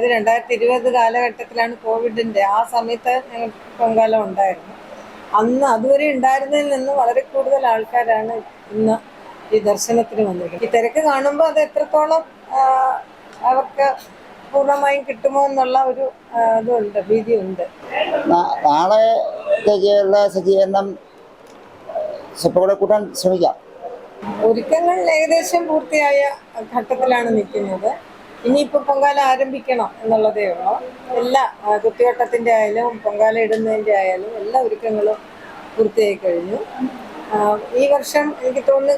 ഇത് രണ്ടായിരത്തി ഇരുപത് കാലഘട്ടത്തിലാണ് കോവിഡിന്റെ ആ സമയത്ത് ഞങ്ങൾക്ക് പൊങ്കാല ഉണ്ടായിരുന്നു. അന്ന് അതുവരെ ഉണ്ടായിരുന്നതിൽ നിന്ന് വളരെ കൂടുതൽ ആൾക്കാരാണ് ഇന്ന് ഈ ദർശനത്തിന് വന്നിരിക്കുന്നത്. ഈ തിരക്ക് കാണുമ്പോൾ അത് എത്രത്തോളം അവർക്ക് പൂർണമായും കിട്ടുമോ എന്നുള്ള ഒരു ഇതുണ്ട് ഭീതിയുണ്ട്. നാളെ നാളത്തേക്കുള്ള സജ്ജീകരണം കൂട്ടാൻ ശ്രമിക്കാം. ഒരുക്കങ്ങൾ ഏകദേശം പൂർത്തിയായ ഘട്ടത്തിലാണ് നിൽക്കുന്നത്. ഇനിയിപ്പോൾ പൊങ്കാല ആരംഭിക്കണം എന്നുള്ളതേ ഉള്ളൂ. എല്ലാ കുത്തിയോട്ടത്തിന്റെ ആയാലും പൊങ്കാല ഇടുന്നതിന്റെ ആയാലും എല്ലാ ഒരുക്കങ്ങളും പൂർത്തിയായി കഴിഞ്ഞു. ഈ വർഷം എനിക്ക് തോന്നുന്നു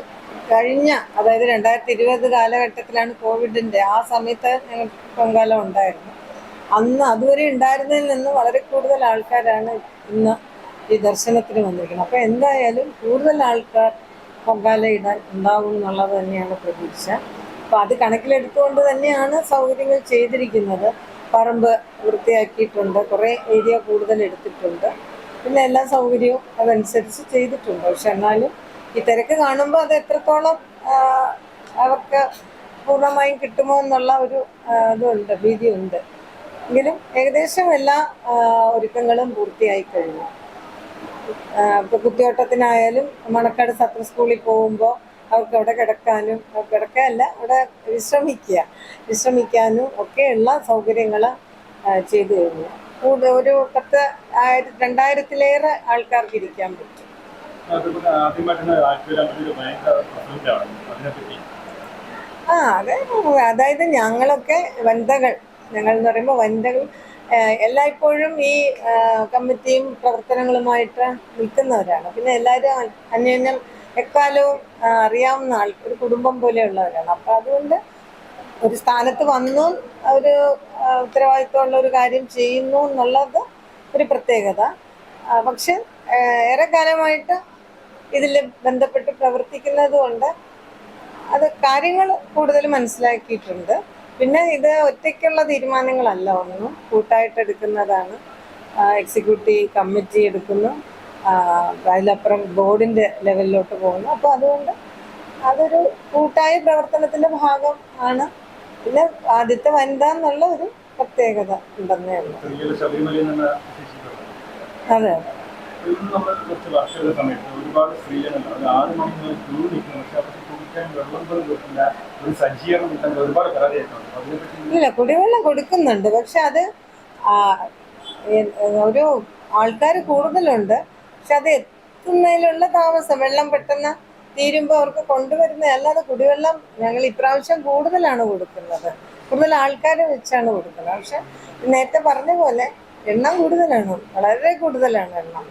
കഴിഞ്ഞ അതായത് രണ്ടായിരത്തി ഇരുപത് കാലഘട്ടത്തിലാണ് കോവിഡിന്റെ ആ സമയത്ത് ഞങ്ങൾ പൊങ്കാല ഉണ്ടായിരുന്നു അന്ന് അതുവരെ ഉണ്ടായിരുന്നതിൽ നിന്ന് വളരെ കൂടുതൽ ആൾക്കാരാണ് ഇന്ന് ഈ ദർശനത്തിന് വന്നിരിക്കുന്നത്. അപ്പോൾ എന്തായാലും കൂടുതൽ ആൾക്കാർ പൊങ്കാല ഇടാൻ ഉണ്ടാവും എന്നുള്ളത് തന്നെയാണ് പ്രതീക്ഷ. അപ്പോൾ അത് കണക്കിലെടുത്തുകൊണ്ട് തന്നെയാണ് സൗകര്യങ്ങൾ ചെയ്തിരിക്കുന്നത്. പറമ്പ് വൃത്തിയാക്കിയിട്ടുണ്ട്. കുറേ ഏരിയ കൂടുതൽ എടുത്തിട്ടുണ്ട്. പിന്നെ എല്ലാ സൗകര്യവും അതനുസരിച്ച് ചെയ്തിട്ടുണ്ട്. പക്ഷെ എന്നാലും ഈ തിരക്ക് കാണുമ്പോൾ അത് എത്രത്തോളം അവർക്ക് പൂർണമായും കിട്ടുമോ എന്നുള്ള ഒരു ഇതുണ്ട് ഉണ്ട് എങ്കിലും ഏകദേശം എല്ലാ ഒരുക്കങ്ങളും പൂർത്തിയായി കഴിഞ്ഞു. ആ, ഇപ്പൊ കുത്തിയോട്ടത്തിനായാലും മണക്കാട് സത്ര സ്കൂളിൽ പോകുമ്പോൾ അവർക്ക് അവിടെ കിടക്കാനും കിടക്കയല്ല കിടക്കാനല്ല അവിടെ വിശ്രമിക്കുക. വിശ്രമിക്കാനും ഒക്കെയുള്ള സൗകര്യങ്ങൾ ചെയ്തു കഴിഞ്ഞു കൂടുതൽ ഒരു പത്ത് ആയിരത്തി രണ്ടായിരത്തിലേറെ ആൾക്കാർക്ക് ഇരിക്കാൻ പറ്റും. ആ അതെ. അതായത് ഞങ്ങളൊക്കെ വനിതകൾ. ഞങ്ങൾ എന്ന് പറയുമ്പോൾ വനിതകൾ എല്ലായ്പ്പോഴും ഈ കമ്മിറ്റിയും പ്രവർത്തനങ്ങളുമായിട്ട് നിൽക്കുന്നവരാണ്. പിന്നെ എല്ലാവരും അന്യോന്യം എക്കാലവും അറിയാവുന്ന ആൾ ഒരു കുടുംബം പോലെയുള്ളവരാണ് അപ്പം അതുകൊണ്ട് ഒരു സ്ഥാനത്ത് വന്നു ഒരു ഉത്തരവാദിത്വമുള്ള ഒരു കാര്യം ചെയ്യുന്നു എന്നുള്ളത് ഒരു പ്രത്യേകത. പക്ഷെ ഏറെക്കാലമായിട്ട് ഇതിൽ ബന്ധപ്പെട്ട് പ്രവർത്തിക്കുന്നത് കൊണ്ട് അത് കാര്യങ്ങൾ കൂടുതൽ മനസ്സിലാക്കിയിട്ടുണ്ട്. പിന്നെ ഇത് ഒറ്റയ്ക്കുള്ള തീരുമാനങ്ങളല്ല. ഒന്നും കൂട്ടായിട്ട് എടുക്കുന്നതാണ്. എക്സിക്യൂട്ടീവ് കമ്മിറ്റി എടുക്കുന്നു. അതിലപ്പുറം ബോർഡിന്റെ ലെവലിലോട്ട് പോകുന്നു. അപ്പോൾ അതുകൊണ്ട് അതൊരു കൂട്ടായ പ്രവർത്തനത്തിന്റെ ഭാഗം ആണ്. പിന്നെ ആദ്യത്തെ വനിത എന്നുള്ള ഒരു പ്രത്യേകത ഉണ്ടെന്നേ ഉള്ളൂ. അതെ. നമ്മൾ കുറച്ച് വർഷങ്ങളുടെ സമയത്ത് ഒരുപാട് സ്ത്രീകളുണ്ട്. അത് ആറ് മണി മുതൽ ക്യൂ നിൽക്കുന്നു. പക്ഷെ അവർക്ക് കുടിക്കാൻ വെള്ളം പോലും ഒരു സജ്ജീകരണം കിട്ടാൻ ഒരുപാട് പരാതിയായിട്ടുണ്ട്. അതിനെപ്പറ്റി ഇല്ല കുടിവെള്ളം കൊടുക്കുന്നുണ്ട്. പക്ഷെ അത് ഒരു ആൾക്കാർ കൂടുതലുണ്ട്. പക്ഷെ അത് എത്തുന്നതിലുള്ള താമസം വെള്ളം പെട്ടെന്ന് തീരുമ്പോൾ അവർക്ക് കൊണ്ടുവരുന്ന അല്ലാതെ കുടിവെള്ളം ഞങ്ങൾ ഇപ്രാവശ്യം കൂടുതലാണ് കൊടുക്കുന്നത്. കൂടുതൽ ആൾക്കാരെ വെച്ചാണ് കൊടുക്കുന്നത്. പക്ഷെ നേരത്തെ പറഞ്ഞ പോലെ എണ്ണം കൂടുതലാണ് വളരെ കൂടുതലാണ് എണ്ണം.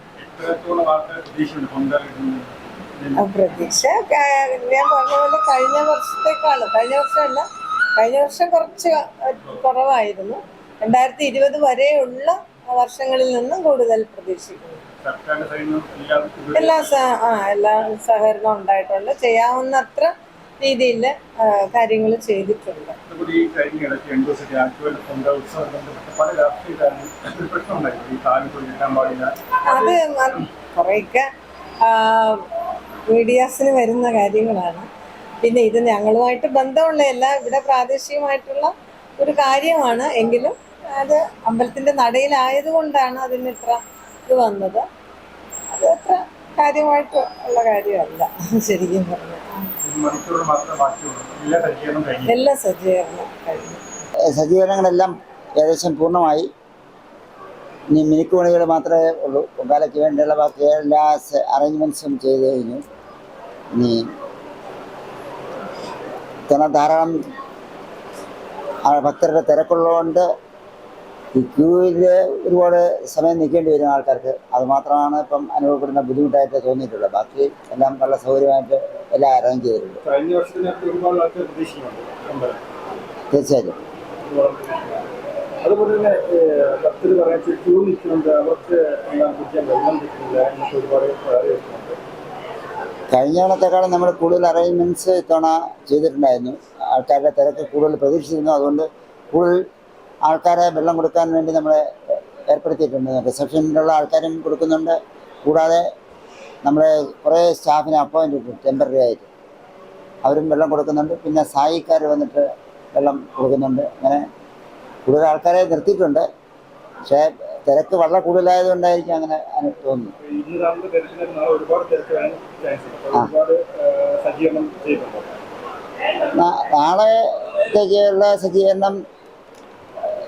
പ്രതീക്ഷ ഞാൻ പറഞ്ഞ പോലെ കഴിഞ്ഞ വർഷത്തേക്കാൾ കഴിഞ്ഞ വർഷമല്ല കഴിഞ്ഞ വർഷം കുറച്ച് കുറവായിരുന്നു. രണ്ടായിരത്തി ഇരുപത് വരെയുള്ള വർഷങ്ങളിൽ നിന്നും കൂടുതൽ പ്രതീക്ഷിക്കുന്നു. എല്ലാം എല്ലാ സഹകരണം ഉണ്ടായിട്ടുണ്ട്. ചെയ്യാവുന്നത്ര രീതിയിൽ കാര്യങ്ങൾ ചെയ്തിട്ടുണ്ട്. അത് അത് കുറേയൊക്കെ മീഡിയാസിന് വരുന്ന കാര്യങ്ങളാണ്. പിന്നെ ഇത് ഞങ്ങളുമായിട്ട് ബന്ധമുള്ളതല്ല ഇവിടെ പ്രാദേശികമായിട്ടുള്ള ഒരു കാര്യമാണ്. എങ്കിലും അത് അമ്പലത്തിന്റെ നടയിലായതുകൊണ്ടാണ് അതിന് ഇത്ര ഇത് വന്നത്. അത് അത്ര കാര്യമായിട്ട് ഉള്ള കാര്യമല്ല ശരിക്കും പറഞ്ഞാൽ ഒരു മാത്രമേ ബാക്കിയുള്ളൂ. എല്ലാ സജ്ജീകരണം കഴിഞ്ഞു. എല്ലാ സജ്ജീകരണങ്ങളെല്ലാം ഏകദേശം പൂർണമായി. ഇനി മിനിക്ക് പണികൾ മാത്രമേ ഉള്ളൂ. പൊങ്കാലയ്ക്ക് വേണ്ടിയുള്ള ബാക്കി എല്ലാ അറേഞ്ച്മെന്റ്സും ചെയ്ത് കഴിഞ്ഞു. ഇനി ഇത്തവണ ധാരാളം ആ ഭക്തരുടെ തിരക്കുള്ളതുകൊണ്ട് ഈ ക്യൂവിൽ ഒരുപാട് സമയം നിൽക്കേണ്ടി വരുന്ന ആൾക്കാർക്ക് അത് മാത്രമാണ് ഇപ്പം അനുഭവപ്പെടുന്ന ബുദ്ധിമുട്ടായിട്ട് തോന്നിയിട്ടുള്ളത്. ബാക്കി എല്ലാം നല്ല സൗകര്യമായിട്ട് എല്ലാം അറേഞ്ച് ചെയ്തിട്ടുണ്ട്. തീർച്ചയായിട്ടും. അതുപോലെ തന്നെ ഭക്തർ പറയാൻ ക്യൂ നിൽക്കുന്നുണ്ട്. അവർക്ക് എല്ലാം കുടിക്കാൻ വെള്ളം കിട്ടുന്നില്ല എന്നൊക്കെ ഒരുപാട് കഴിഞ്ഞ തവണത്തെക്കാളും നമ്മൾ കൂടുതൽ അറേഞ്ച്മെന്റ്സ് ഇത്തവണ ചെയ്തിട്ടുണ്ടായിരുന്നു. ആൾക്കാരുടെ തിരക്ക് കൂടുതൽ പ്രതീക്ഷിച്ചിരുന്നു. അതുകൊണ്ട് കൂടുതൽ ആൾക്കാരെ വെള്ളം കൊടുക്കാൻ വേണ്ടി നമ്മൾ ഏർപ്പെടുത്തിയിട്ടുണ്ട്. റിസപ്ഷനിലുള്ള ആൾക്കാരും കൊടുക്കുന്നുണ്ട്. കൂടാതെ നമ്മൾ കുറേ സ്റ്റാഫിനെ അപ്പോയിന്റ് ഇട്ടു ടെമ്പററി ആയിട്ട്. അവരും വെള്ളം കൊടുക്കുന്നുണ്ട്. പിന്നെ സായിക്കാർ വന്നിട്ട് വെള്ളം കൊടുക്കുന്നുണ്ട്. അങ്ങനെ കൂടുതൽ ആൾക്കാരെ നിർത്തിയിട്ടുണ്ട്. പക്ഷേ തിരക്ക് വളരെ കൂടുതലായത് കൊണ്ടായിരിക്കും അങ്ങനെ തോന്നുന്നു. നാളത്തേക്കുള്ള സജ്ജീകരണം